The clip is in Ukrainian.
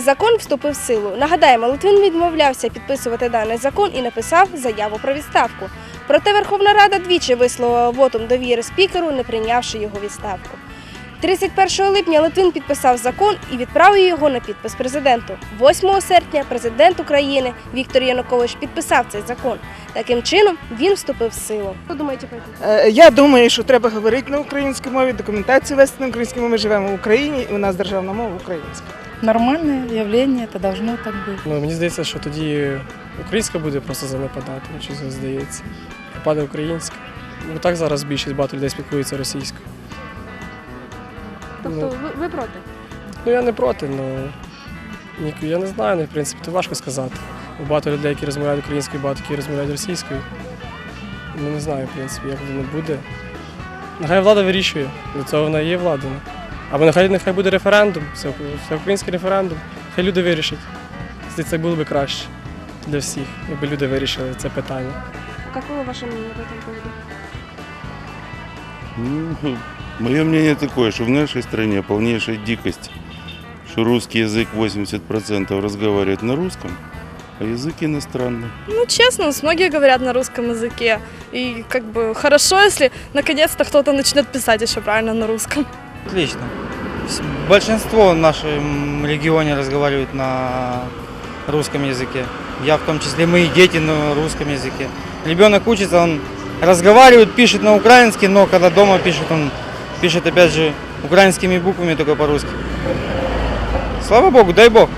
Закон вступив в силу. Нагадаємо, Литвин відмовлявся підписувати даний закон і написав заяву про відставку. Проте Верховна Рада двічі висловила вотум довіри спікеру, не прийнявши його відставку. 31 липня Литвин підписав закон і відправив його на підпис президенту. 8 серпня президент України Віктор Янукович підписав цей закон. Таким чином він вступив в силу. Е, Я думаю, що треба говорити на українській мові, документацію вести на українській мові. Ми живемо в Україні, і у нас державна мова українська. Нормальное явление, это должно так быть. Ну, мені здається, що тоді українська буде просто занепадати, щось здається. Паде українська. Бо так зараз більшість багато людей спілкується російською. Тобто ви, ви проти? Ну я не проти, але я не знаю, ну, в принципі, це важко сказати. Бо багато людей, які розмовляють українською, багато які розмовляють російською. Ну не знаю, в принципі, як воно буде. Нехай влада вирішує, для цього вона є влада. Або нехай нехай буде референдум, все, все український референдум, хай люди вирішать. Здається, це було б краще для всіх, якби люди вирішили це питання. Какое ваше мнение по этому поводу? Ну, мое мнение такое, что в нашей стране полнейшая дикость, что русский язык 80% разговаривает на русском, а язык иностранный. Ну, честно, многие говорят на русском языке. И как бы хорошо, если наконец-то кто-то начнет писать еще правильно на русском. Отлично. Большинство в нашем регионе разговаривают на русском языке. Я в том числе, мои дети на русском языке. Ребенок учится, он разговаривает, пишет на украинский, но когда дома пишет, он пишет опять же украинскими буквами, только по-русски. Слава Богу, дай Бог.